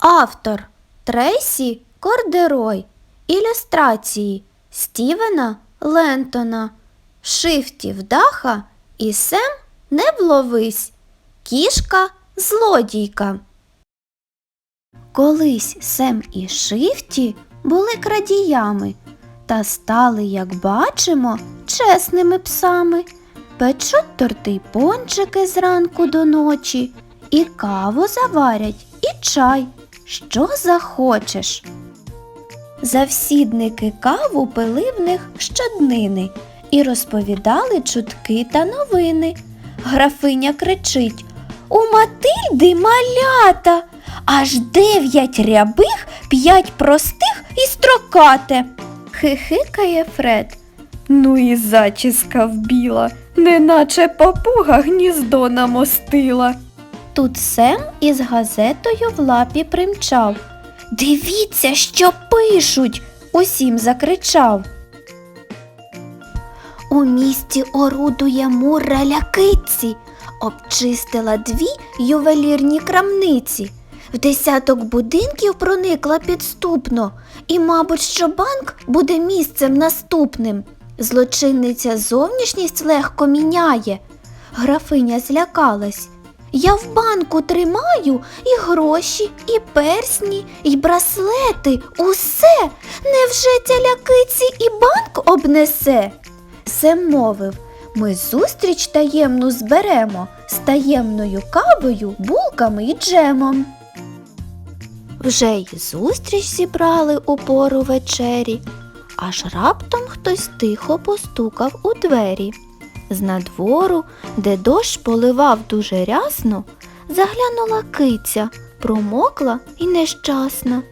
Автор Трейсі Кордерой. Ілюстрації Стівена Лентона. Шифтів Даха і Сем не вловись. Кішка злодійка. Колись Сем і Шифті були крадіями та стали, як бачимо, чесними псами. Печуть торти й пончики зранку до ночі, і каву заварять, і чай, що захочеш. Завсідники каву пили в них щоднини і розповідали чутки та новини. Графиня кричить У Матильди малята, аж дев'ять рябих, п'ять простих і строкате. Хихикає Фред. Ну і зачіска вбіла, неначе папуга гніздо намостила. Тут Сем із газетою в лапі примчав. Дивіться, що пишуть. усім закричав. У місті орудує мура лякиці, обчистила дві ювелірні крамниці. В десяток будинків проникла підступно, і, мабуть, що банк буде місцем наступним. Злочинниця зовнішність легко міняє. Графиня злякалась. Я в банку тримаю і гроші, і персні, і браслети, усе. Невже ця лякиці і банк обнесе? Сем мовив, ми зустріч таємну зберемо з таємною кавою, булками і джемом. Вже й зустріч зібрали у пору вечері, аж раптом хтось тихо постукав у двері. З надвору, де дощ поливав дуже рясно, заглянула киця, промокла і нещасна.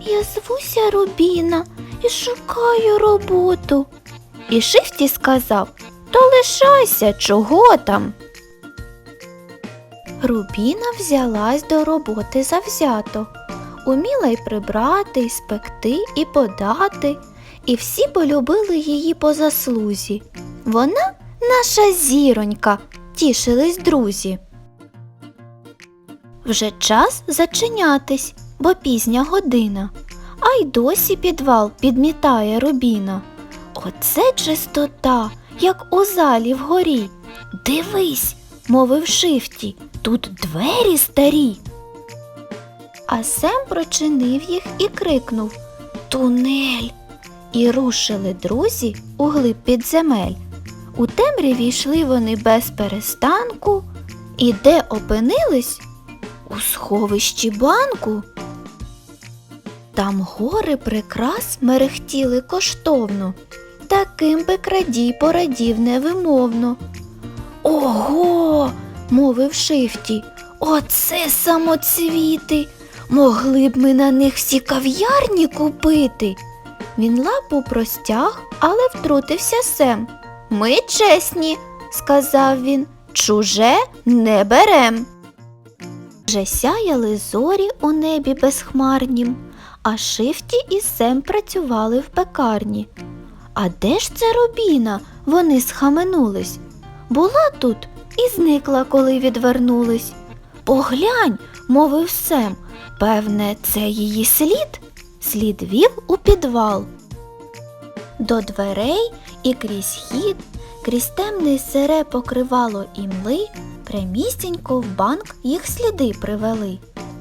Я звуся Рубіна і шукаю роботу. І Шифті сказав То лишайся, чого там. Рубіна взялась до роботи завзято, уміла й прибрати, й спекти, і подати, і всі полюбили її по заслузі. Вона наша зіронька, тішились друзі. Вже час зачинятись, бо пізня година, а й досі підвал підмітає рубіна. Оце чистота, як у залі вгорі. Дивись, мовив шифті, тут двері старі. А Сем прочинив їх і крикнув Тунель. І рушили друзі у глиб підземель. У темряві йшли вони без перестанку, і де опинились? У сховищі банку. Там гори прикрас мерехтіли коштовно, таким би крадій порадів невимовно. Ого, мовив Шифті, оце самоцвіти. Могли б ми на них всі кав'ярні купити. Він лапу простяг, але втрутився Сем. Ми чесні, сказав він, чуже не берем. Вже сяяли зорі у небі безхмарнім, а Шифті і Сем працювали в пекарні. А де ж це Рубіна? Вони схаменулись. Була тут і зникла, коли відвернулись. Поглянь, мовив Сем, певне, це її слід. Слід вів у підвал. До дверей і крізь хід, крізь темне сире покривало імли, прямісінько в банк їх сліди привели.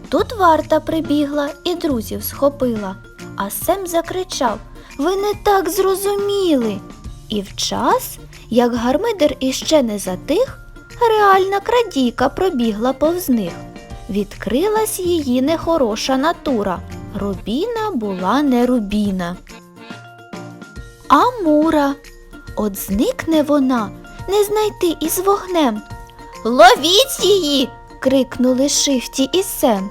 Тут варта прибігла і друзів схопила, а Сем закричав Ви не так зрозуміли. І в час, як гармидер іще не затих, реальна крадійка пробігла повз них. Відкрилась її нехороша натура. Рубіна була не рубіна. А мура. От зникне вона, не знайти із вогнем. Ловіть її. крикнули Шифті і Сем.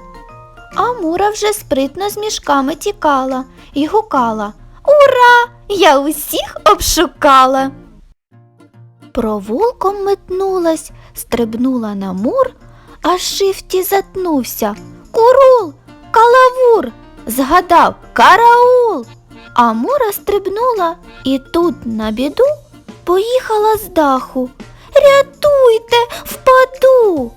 А мура вже спритно з мішками тікала і гукала Ура! Я усіх обшукала. Провулком метнулась, стрибнула на мур, а Шифті затнувся. Курул, калавур, згадав караул. А Мура стрибнула і тут на біду поїхала з даху. Рятуйте, впаду.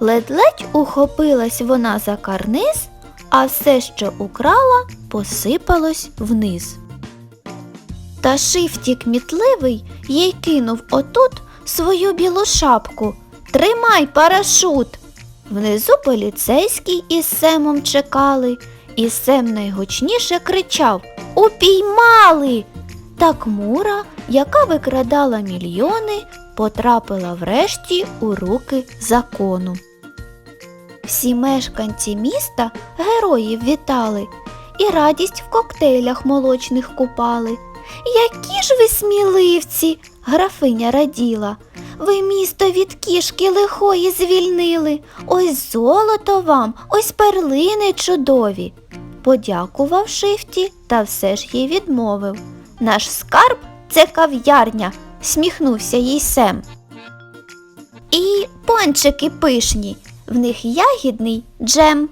Ледь-ледь ухопилась вона за карниз, а все, що украла, посипалось вниз. Та шифті кмітливий їй кинув отут свою білу шапку. Тримай парашут. Внизу поліцейський із Семом чекали, і Сем найгучніше кричав Упіймали! Так Мура, яка викрадала мільйони, потрапила врешті у руки закону. Всі мешканці міста героїв вітали і радість в коктейлях молочних купали. Які ж ви сміливці, графиня раділа. Ви місто від кішки лихої звільнили. Ось золото вам, ось перлини чудові. Подякував шифті та все ж їй відмовив. Наш скарб це кав'ярня, сміхнувся їй Сем. І пончики пишні, в них ягідний джем.